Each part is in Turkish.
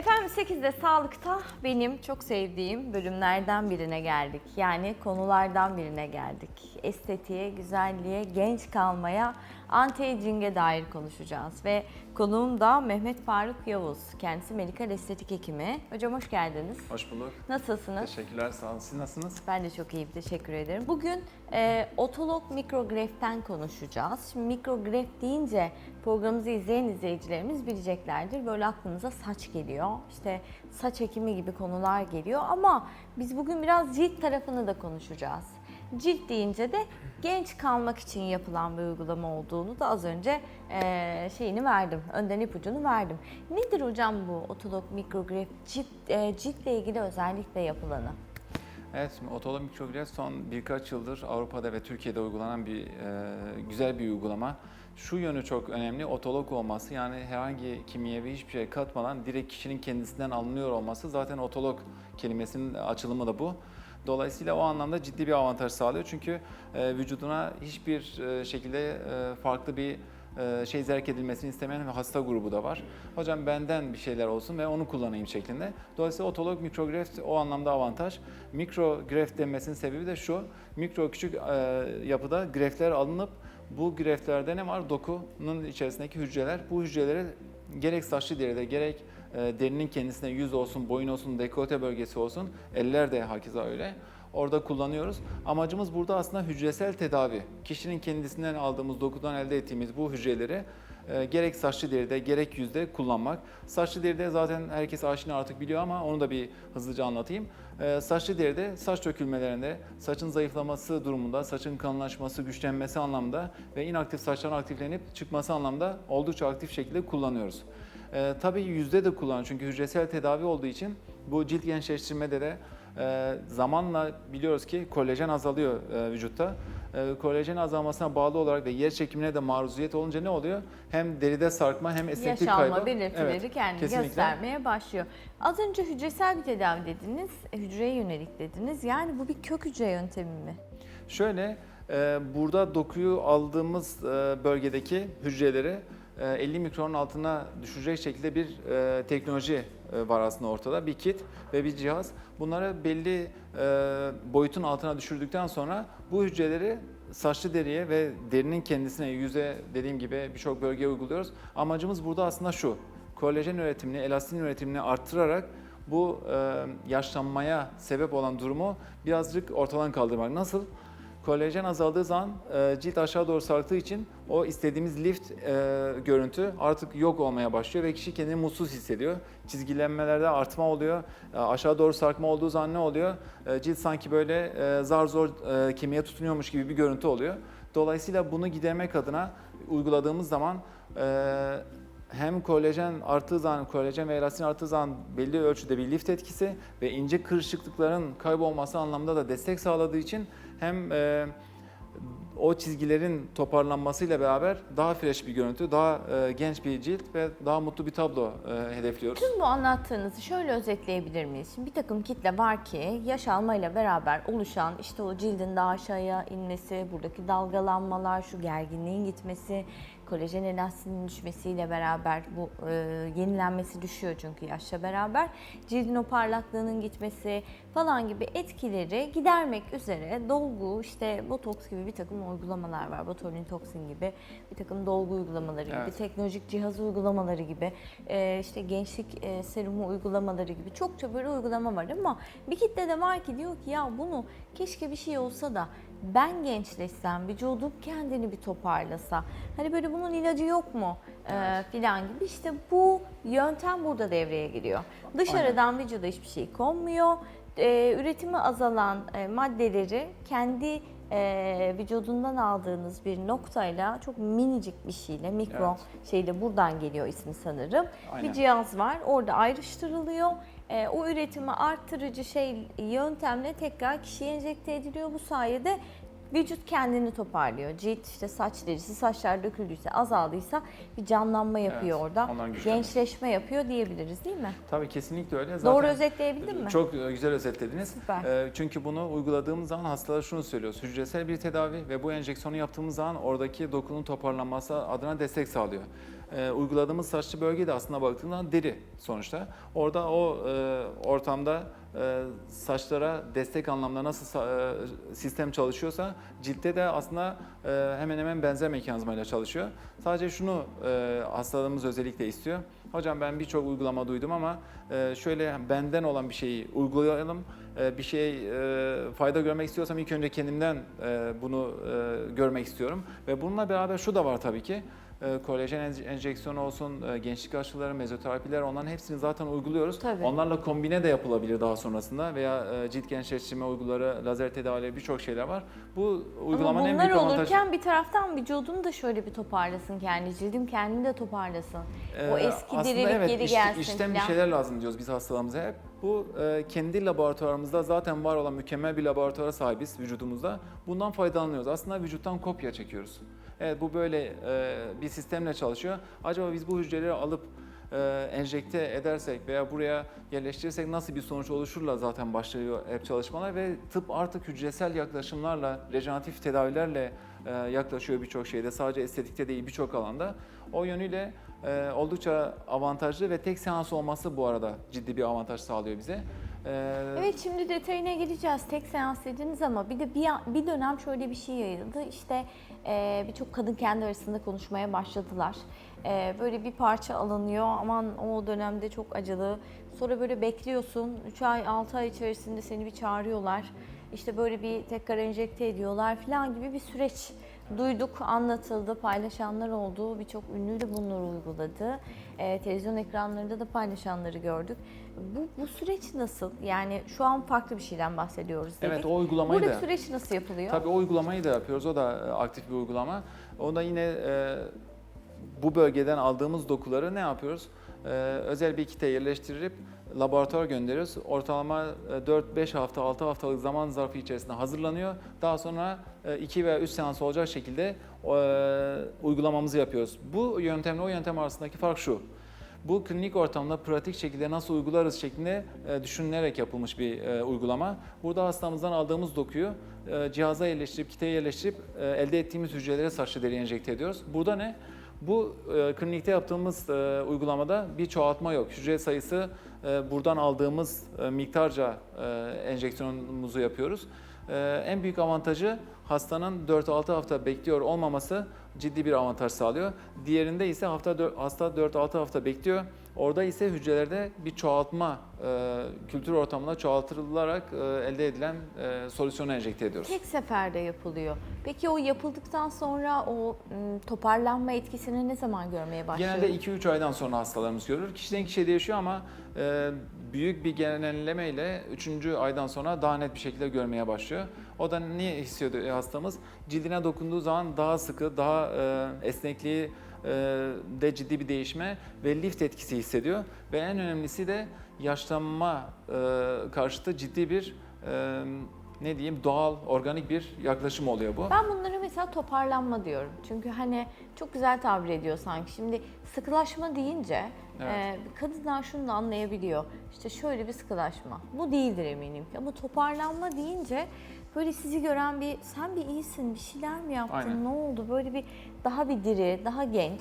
Efendim 8'de sağlıkta benim çok sevdiğim bölümlerden birine geldik. Yani konulardan birine geldik. Estetiğe, güzelliğe, genç kalmaya, anti-aging'e dair konuşacağız. Ve konuğum da Mehmet Faruk Yavuz. Kendisi medikal estetik hekimi. Hocam hoş geldiniz. Hoş bulduk. Nasılsınız? Teşekkürler, sağ olun. Siz nasılsınız? Ben de çok iyiyim, teşekkür ederim. Bugün e, otolog mikrogreften konuşacağız. Şimdi mikrogref deyince programımızı izleyen izleyicilerimiz bileceklerdir. Böyle aklınıza saç geliyor, işte saç ekimi gibi konular geliyor ama biz bugün biraz cilt tarafını da konuşacağız. Cilt deyince de genç kalmak için yapılan bir uygulama olduğunu da az önce e, şeyini verdim, önden ipucunu verdim. Nedir hocam bu otolog mikrogref cilt, e, ciltle ilgili özellikle yapılanı? Evet, otolog mikrograf son birkaç yıldır Avrupa'da ve Türkiye'de uygulanan bir e, güzel bir uygulama. Şu yönü çok önemli, otolog olması yani herhangi kimyevi hiçbir şey katmadan direkt kişinin kendisinden alınıyor olması zaten otolog kelimesinin açılımı da bu. Dolayısıyla o anlamda ciddi bir avantaj sağlıyor çünkü e, vücuduna hiçbir e, şekilde e, farklı bir e, şey zerk edilmesini istemeyen bir hasta grubu da var. Hocam benden bir şeyler olsun ve onu kullanayım şeklinde. Dolayısıyla otolog mikrograf o anlamda avantaj. Mikrograf denmesinin sebebi de şu. Mikro küçük e, yapıda grefler alınıp bu greflerde ne var? Dokunun içerisindeki hücreler. Bu hücreleri gerek saçlı deride gerek e, derinin kendisine yüz olsun, boyun olsun, dekolte bölgesi olsun, eller de hakeza öyle. Orada kullanıyoruz. Amacımız burada aslında hücresel tedavi. Kişinin kendisinden aldığımız dokudan elde ettiğimiz bu hücreleri e, gerek saçlı deride gerek yüzde kullanmak. Saçlı deride zaten herkes aşina artık biliyor ama onu da bir hızlıca anlatayım. E, saçlı deride saç dökülmelerinde, saçın zayıflaması durumunda, saçın kalınlaşması, güçlenmesi anlamda ve inaktif saçların aktiflenip çıkması anlamda oldukça aktif şekilde kullanıyoruz. E, tabii yüzde de kullanıyoruz çünkü hücresel tedavi olduğu için bu cilt gençleştirmede de e, zamanla biliyoruz ki kolajen azalıyor e, vücutta. E, kolajen azalmasına bağlı olarak ve yer çekimine de maruziyet olunca ne oluyor? Hem deride sarkma hem estetik kaybı. belirtileri Evet, kendini kesinlikle. göstermeye başlıyor. Az önce hücresel bir tedavi dediniz, hücreye yönelik dediniz. Yani bu bir kök hücre yöntemi mi? Şöyle e, burada dokuyu aldığımız e, bölgedeki hücreleri 50 mikronun altına düşecek şekilde bir e, teknoloji e, var aslında ortada. Bir kit ve bir cihaz. Bunları belli e, boyutun altına düşürdükten sonra bu hücreleri saçlı deriye ve derinin kendisine yüze dediğim gibi birçok bölgeye uyguluyoruz. Amacımız burada aslında şu. Kolajen üretimini, elastin üretimini arttırarak bu e, yaşlanmaya sebep olan durumu birazcık ortadan kaldırmak. Nasıl? Kolajen azaldığı zaman e, cilt aşağı doğru sarktığı için o istediğimiz lift e, görüntü artık yok olmaya başlıyor ve kişi kendini mutsuz hissediyor. Çizgilenmelerde artma oluyor. E, aşağı doğru sarkma olduğu zaman ne oluyor? E, cilt sanki böyle e, zar zor e, kemiğe tutunuyormuş gibi bir görüntü oluyor. Dolayısıyla bunu gidermek adına uyguladığımız zaman e, hem kolajen arttığı zaman, kolajen ve elastin arttığı zaman belli ölçüde bir lift etkisi ve ince kırışıklıkların kaybolması anlamında da destek sağladığı için hem e, o çizgilerin toparlanmasıyla beraber daha fresh bir görüntü, daha e, genç bir cilt ve daha mutlu bir tablo e, hedefliyoruz. Tüm bu anlattığınızı şöyle özetleyebilir miyiz? Şimdi bir takım kitle var ki yaş almayla beraber oluşan işte o cildin daha aşağıya inmesi, buradaki dalgalanmalar, şu gerginliğin gitmesi, kolajen elastinin düşmesiyle beraber bu e, yenilenmesi düşüyor çünkü yaşla beraber. Cildin o parlaklığının gitmesi falan gibi etkileri gidermek üzere dolgu, işte botoks gibi bir takım uygulamalar var. Botulin toksin gibi bir takım dolgu uygulamaları gibi, Evet. teknolojik cihaz uygulamaları gibi, e, işte gençlik e, serumu uygulamaları gibi çokça böyle uygulama var ama bir kitle de var ki diyor ki ya bunu keşke bir şey olsa da ben gençleşsem, vücudum kendini bir toparlasa. Hani böyle bunun ilacı yok mu e, filan gibi. İşte bu yöntem burada devreye giriyor. Dışarıdan vücuda hiçbir şey konmuyor. E, üretimi azalan e, maddeleri kendi e, vücudundan aldığınız bir noktayla çok minicik bir şeyle, mikro şeyle buradan geliyor ismi sanırım. Aynen. Bir cihaz var orada ayrıştırılıyor. E, o üretimi arttırıcı şey yöntemle tekrar kişiye enjekte ediliyor. Bu sayede vücut kendini toparlıyor. Cilt işte saç derisi, saçlar döküldüyse, azaldıysa bir canlanma yapıyor Evet, orada. Gençleşme yapıyor diyebiliriz değil mi? Tabii kesinlikle öyle. Doğru özetleyebildim mi? Çok e, güzel özetlediniz. Süper. E, Çünkü bunu uyguladığımız zaman hastalara şunu söylüyoruz. Hücresel bir tedavi ve bu enjeksiyonu yaptığımız zaman oradaki dokunun toparlanması adına destek sağlıyor. E, uyguladığımız saçlı bölge de aslında baktığında deri sonuçta. Orada o e, ortamda e, saçlara destek anlamda nasıl e, sistem çalışıyorsa ciltte de aslında e, hemen hemen benzer mekanizmayla çalışıyor. Sadece şunu e, hastalığımız özellikle istiyor. Hocam ben birçok uygulama duydum ama e, şöyle benden olan bir şeyi uygulayalım. E, bir şey e, fayda görmek istiyorsam ilk önce kendimden e, bunu e, görmek istiyorum. Ve bununla beraber şu da var tabii ki. E, kolajen enje- enjeksiyonu olsun, e, gençlik aşıları, mezoterapiler onların hepsini zaten uyguluyoruz. Tabii. Onlarla kombine de yapılabilir daha sonrasında veya e, cilt gençleştirme uyguları, lazer tedavileri birçok şeyler var. Bu uygulamanın Ama en büyük avantajı. olurken bir taraftan vücudunu da şöyle bir toparlasın kendi cildim kendini de toparlasın. o Ee, eski aslında dirilik evet, geri işte- gelsin işten bir falan. şeyler lazım diyoruz biz hastalarımıza hep. Bu e, kendi laboratuvarımızda zaten var olan mükemmel bir laboratuvara sahibiz vücudumuzda. Bundan faydalanıyoruz. Aslında vücuttan kopya çekiyoruz. Evet bu böyle e, bir sistemle çalışıyor. Acaba biz bu hücreleri alıp e, enjekte edersek veya buraya yerleştirirsek nasıl bir sonuç oluşurla zaten başlıyor hep çalışmalar ve tıp artık hücresel yaklaşımlarla, rejeneratif tedavilerle e, yaklaşıyor birçok şeyde. Sadece estetikte değil birçok alanda. O yönüyle e, oldukça avantajlı ve tek seans olması bu arada ciddi bir avantaj sağlıyor bize. E, Evet şimdi detayına gireceğiz. Tek seans dediniz ama bir de bir, bir dönem şöyle bir şey yayıldı. İşte e, birçok kadın kendi arasında konuşmaya başladılar. E, böyle bir parça alınıyor. Aman o dönemde çok acılı. Sonra böyle bekliyorsun. 3 ay 6 ay içerisinde seni bir çağırıyorlar. İşte böyle bir tekrar enjekte ediyorlar falan gibi bir süreç duyduk, anlatıldı, paylaşanlar oldu. Birçok ünlü de bunları uyguladı. Ee, televizyon ekranlarında da paylaşanları gördük. Bu, bu süreç nasıl? Yani şu an farklı bir şeyden bahsediyoruz dedik. evet o uygulamayı Buradaki da süreç nasıl yapılıyor? Tabii o uygulamayı da yapıyoruz. O da e, aktif bir uygulama. O da yine e, bu bölgeden aldığımız dokuları ne yapıyoruz? E, özel bir kite yerleştirip laboratuvar gönderiyoruz. Ortalama e, 4-5 hafta, 6 haftalık zaman zarfı içerisinde hazırlanıyor. Daha sonra 2 veya 3 seans olacak şekilde e, uygulamamızı yapıyoruz. Bu yöntemle o yöntem arasındaki fark şu. Bu klinik ortamda pratik şekilde nasıl uygularız şeklinde e, düşünülerek yapılmış bir e, uygulama. Burada hastamızdan aldığımız dokuyu e, cihaza yerleştirip, kiteye yerleştirip e, elde ettiğimiz hücrelere saçlı deri enjekte ediyoruz. Burada ne? Bu e, klinikte yaptığımız e, uygulamada bir çoğaltma yok. Hücre sayısı e, buradan aldığımız e, miktarca e, enjeksiyonumuzu yapıyoruz. E, en büyük avantajı hastanın 4-6 hafta bekliyor olmaması ciddi bir avantaj sağlıyor. Diğerinde ise hafta dör- hasta 4-6 hafta bekliyor. Orada ise hücrelerde bir çoğaltma, e, kültür ortamında çoğaltırılarak e, elde edilen e, solüsyonu enjekte ediyoruz. Tek seferde yapılıyor. Peki o yapıldıktan sonra o m, toparlanma etkisini ne zaman görmeye başlıyoruz? Genelde 2-3 aydan sonra hastalarımız görür. Kişiden kişiye değişiyor ama e, büyük bir genellemeyle 3. aydan sonra daha net bir şekilde görmeye başlıyor. O da niye hissediyor hastamız? Cildine dokunduğu zaman daha sıkı, daha e, esnekliği e, de ciddi bir değişme ve lift etkisi hissediyor. Ve en önemlisi de yaşlanma e, karşıtı ciddi bir e, ne diyeyim doğal, organik bir yaklaşım oluyor bu. Ben bunlara mesela toparlanma diyorum. Çünkü hani çok güzel tabir ediyor sanki. Şimdi sıkılaşma deyince Evet. e, kadınlar şunu da anlayabiliyor. İşte şöyle bir sıkılaşma. Bu değildir eminim ki. Ama toparlanma deyince böyle sizi gören bir sen bir iyisin bir şeyler mi yaptın Aynen. ne oldu böyle bir daha bir diri daha genç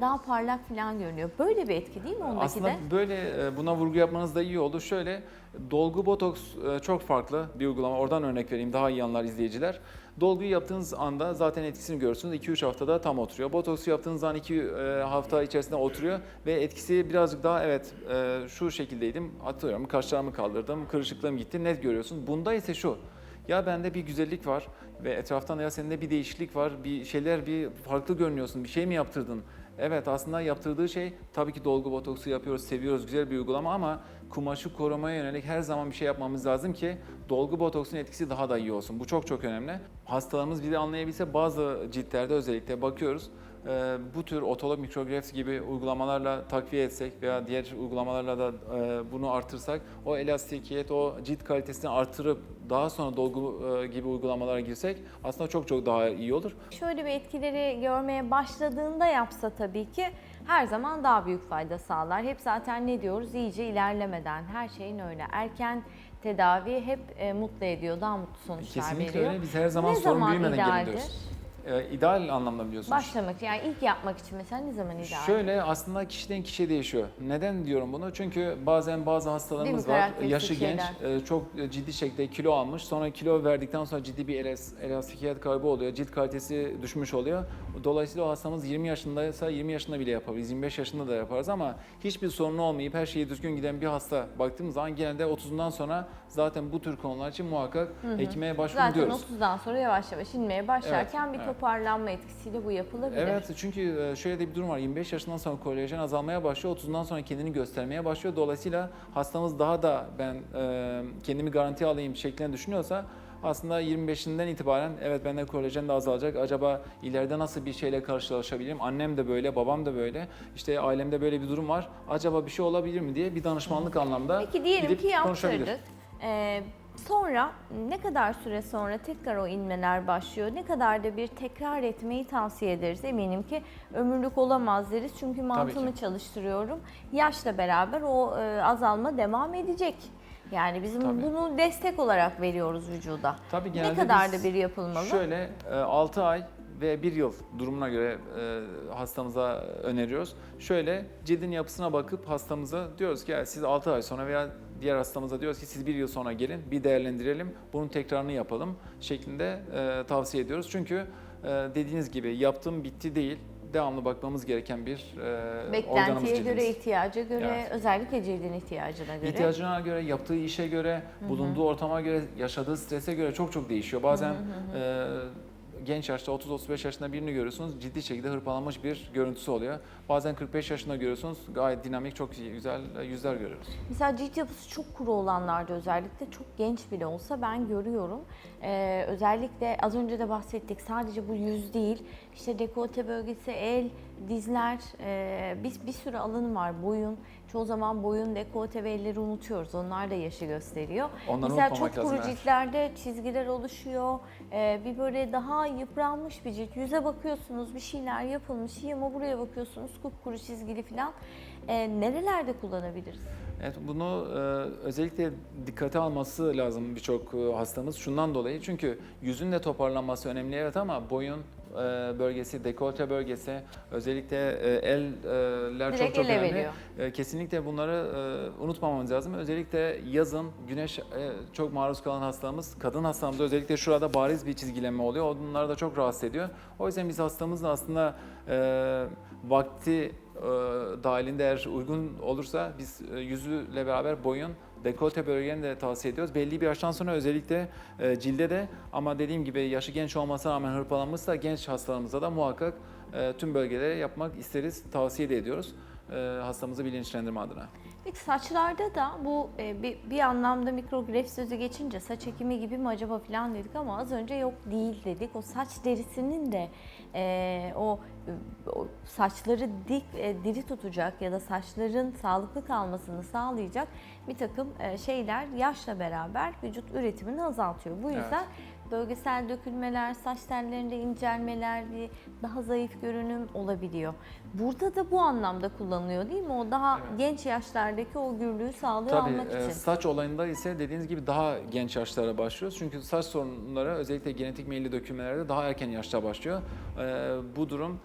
daha parlak falan görünüyor. Böyle bir etki değil mi ondaki Aslında de? böyle e, buna vurgu yapmanız da iyi oldu. Şöyle dolgu botoks e, çok farklı bir uygulama. Oradan örnek vereyim daha iyi anlar izleyiciler. Dolguyu yaptığınız anda zaten etkisini görürsünüz. 2-3 haftada tam oturuyor. Botoksu yaptığınız zaman 2 hafta içerisinde oturuyor ve etkisi birazcık daha evet e, şu şekildeydim. Atıyorum kaşlarımı kaldırdım, kırışıklığım gitti. Net görüyorsun. Bunda ise şu. Ya bende bir güzellik var ve etraftan ya sende bir değişiklik var. Bir şeyler bir farklı görünüyorsun. Bir şey mi yaptırdın? Evet aslında yaptırdığı şey tabii ki dolgu botoksu yapıyoruz, seviyoruz, güzel bir uygulama ama kumaşı korumaya yönelik her zaman bir şey yapmamız lazım ki dolgu botoksun etkisi daha da iyi olsun. Bu çok çok önemli. Hastalarımız de anlayabilse bazı ciltlerde özellikle bakıyoruz. Ee, bu tür otolog mikrografisi gibi uygulamalarla takviye etsek veya diğer uygulamalarla da e, bunu artırsak o elastikiyet, o cilt kalitesini artırıp daha sonra dolgu e, gibi uygulamalara girsek aslında çok çok daha iyi olur. Şöyle bir etkileri görmeye başladığında yapsa tabii ki her zaman daha büyük fayda sağlar. Hep zaten ne diyoruz? İyice ilerlemeden her şeyin öyle. Erken tedavi hep e, mutlu ediyor, daha mutlu sonuçlar Kesinlikle veriyor. öyle. Biz her zaman ne sorun zaman büyümeden gelin idealdir? diyoruz. E, ideal anlamda biliyorsunuz. Başlamak yani ilk yapmak için mesela ne zaman ideal? Şöyle aslında kişiden kişiye değişiyor. Neden diyorum bunu? Çünkü bazen bazı hastalarımız Değil mi? var. Karakteristik Yaşı genç, şeyler. e, çok ciddi şekilde kilo almış. Sonra kilo verdikten sonra ciddi bir elas, elastikiyet kaybı oluyor. Cilt kalitesi düşmüş oluyor. Dolayısıyla o hastamız 20 yaşındaysa 20 yaşında bile yapabiliriz. 25 yaşında da yaparız ama hiçbir sorunu olmayıp her şeyi düzgün giden bir hasta baktığımız zaman genelde 30'undan sonra zaten bu tür konular için muhakkak hekime başvurun Zaten diyoruz. 30'dan sonra yavaş yavaş inmeye başlarken bir evet. Toparlanma etkisiyle bu yapılabilir. Evet çünkü e, şöyle de bir durum var. 25 yaşından sonra kolajen azalmaya başlıyor. 30'dan sonra kendini göstermeye başlıyor. Dolayısıyla hastamız daha da ben e, kendimi garanti alayım şeklinde düşünüyorsa aslında 25'inden itibaren evet bende kolajen de azalacak. Acaba ileride nasıl bir şeyle karşılaşabilirim? Annem de böyle, babam da böyle. İşte ailemde böyle bir durum var. Acaba bir şey olabilir mi diye bir danışmanlık anlamda Peki diyelim gidip ki konuşabilir. yaptırdık. Ee, sonra ne kadar süre sonra tekrar o inmeler başlıyor? Ne kadar da bir tekrar etmeyi tavsiye ederiz? Eminim ki ömürlük olamaz deriz. Çünkü mantığımı çalıştırıyorum. Yaşla beraber o e, azalma devam edecek. Yani bizim Tabii. bunu destek olarak veriyoruz vücuda. Tabii Ne genelde kadar biz da bir yapılmalı? Şöyle 6 ay ve 1 yıl durumuna göre e, hastamıza öneriyoruz. Şöyle cildin yapısına bakıp hastamıza diyoruz ki "Ya siz 6 ay sonra veya diğer hastamıza diyoruz ki siz 1 yıl sonra gelin bir değerlendirelim bunun tekrarını yapalım şeklinde e, tavsiye ediyoruz. Çünkü e, dediğiniz gibi yaptım bitti değil devamlı bakmamız gereken bir e, organımız Beklentiye göre, cildimiz. ihtiyaca göre, Evet. özellikle cildin ihtiyacına göre. İhtiyacına göre, yaptığı işe göre, bulunduğu ortama göre, yaşadığı strese göre çok çok değişiyor. Bazen e, genç yaşta 30-35 yaşında birini görüyorsunuz ciddi şekilde hırpalanmış bir görüntüsü oluyor. Bazen 45 yaşında görüyorsunuz gayet dinamik çok güzel yüzler görüyoruz. Mesela cilt yapısı çok kuru olanlarda özellikle çok genç bile olsa ben görüyorum. Ee, özellikle az önce de bahsettik sadece bu yüz değil işte dekolte bölgesi, el, dizler e, bir, bir sürü alanı var boyun. Çoğu zaman boyun, dekolte ve elleri unutuyoruz. Onlar da yaşı gösteriyor. Onları Mesela çok kuru lazım, evet. ciltlerde çizgiler oluşuyor. Ee, bir böyle daha yıpranmış bir cilt. Yüze bakıyorsunuz bir şeyler yapılmış ama buraya bakıyorsunuz kupkuru çizgili falan. Ee, nerelerde kullanabiliriz? Evet bunu e, özellikle dikkate alması lazım birçok e, hastamız şundan dolayı çünkü yüzün de toparlanması önemli evet ama boyun bölgesi, dekolte bölgesi, özellikle e, eller çok Direkt çok ele önemli. veriyor. E, Kesinlikle bunları e, unutmamamız lazım. Özellikle yazın güneş e, çok maruz kalan hastamız, kadın hastamızda özellikle şurada bariz bir çizgilenme oluyor. Bunlar da çok rahatsız ediyor. O yüzden biz hastamızla aslında e, vakti e, dahilinde eğer uygun olursa biz e, yüzüyle beraber boyun, dekolte bölgeni de tavsiye ediyoruz. Belli bir yaştan sonra özellikle e, cilde de ama dediğim gibi yaşı genç olmasına rağmen hırpalanmışsa genç hastalarımızda da muhakkak e, tüm bölgelere yapmak isteriz, tavsiye de ediyoruz e, hastamızı bilinçlendirme adına. Peki saçlarda da bu e, bir, bir anlamda mikrogref sözü geçince saç ekimi gibi mi acaba falan dedik ama az önce yok değil dedik. O saç derisinin de e, o, o saçları dik e, diri tutacak ya da saçların sağlıklı kalmasını sağlayacak bir takım e, şeyler yaşla beraber vücut üretimini azaltıyor. Bu Evet. Bölgesel dökülmeler, saç tellerinde incelmeler, bir daha zayıf görünüm olabiliyor. Burada da bu anlamda kullanılıyor değil mi? O daha Evet. genç yaşlardaki o gürlüğü sağlığı Tabii almak e, için. saç olayında ise dediğiniz gibi daha genç yaşlara başlıyoruz. Çünkü saç sorunları özellikle genetik meyilli dökülmelerde daha erken yaşta başlıyor. E, bu durum e,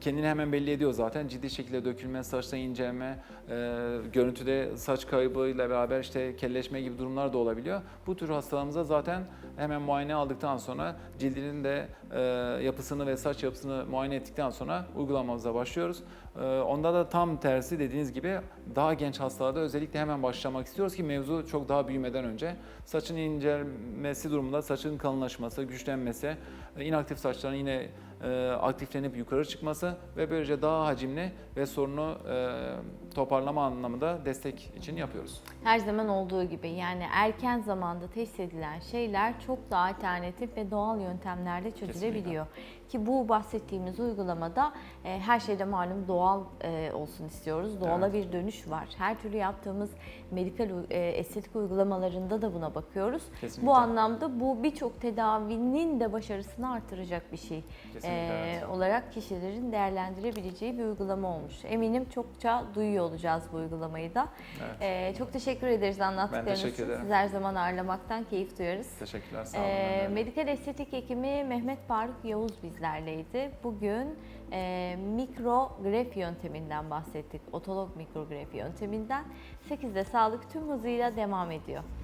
kendini hemen belli ediyor zaten. Ciddi şekilde dökülme, saçta incelme, e, görüntüde saç kaybıyla beraber işte kelleşme gibi durumlar da olabiliyor. Bu tür hastalarımıza zaten hemen muayene aldıktan sonra cildinin de e, yapısını ve saç yapısını muayene ettikten sonra uygulamamıza başlıyoruz. E, onda da tam tersi dediğiniz gibi daha genç hastalarda özellikle hemen başlamak istiyoruz ki mevzu çok daha büyümeden önce saçın incelmesi durumunda saçın kalınlaşması, güçlenmesi, e, inaktif saçların yine e, aktiflenip yukarı çıkması ve böylece daha hacimli ve sorunu e, toparlama anlamında destek için yapıyoruz. Her zaman olduğu gibi yani erken zamanda teşhis edilen şeyler çok daha alternatif ve doğal yöntemlerle çözülebiliyor. Ki bu bahsettiğimiz uygulamada e, her şeyde malum doğal e, olsun istiyoruz. Doğala Evet. bir dönüş var. Her türlü yaptığımız medikal e, estetik uygulamalarında da buna bakıyoruz. Kesinlikle. Bu anlamda bu birçok tedavinin de başarısını artıracak bir şey Kesinlikle, e, evet. olarak kişilerin değerlendirebileceği bir uygulama olmuş. Eminim çokça duyuyor olacağız bu uygulamayı da. Evet. Ee, çok teşekkür ederiz anlattıklarınız teşekkür için. ederim. Sizi her zaman ağırlamaktan keyif duyarız. Teşekkürler, sağ olun. De. medikal estetik hekimi Mehmet Faruk Yavuz bizlerle. Sizlerleydi. Bugün e, mikrografi yönteminden bahsettik. Otolog mikrografi yönteminden. 8'de sağlık tüm hızıyla devam ediyor.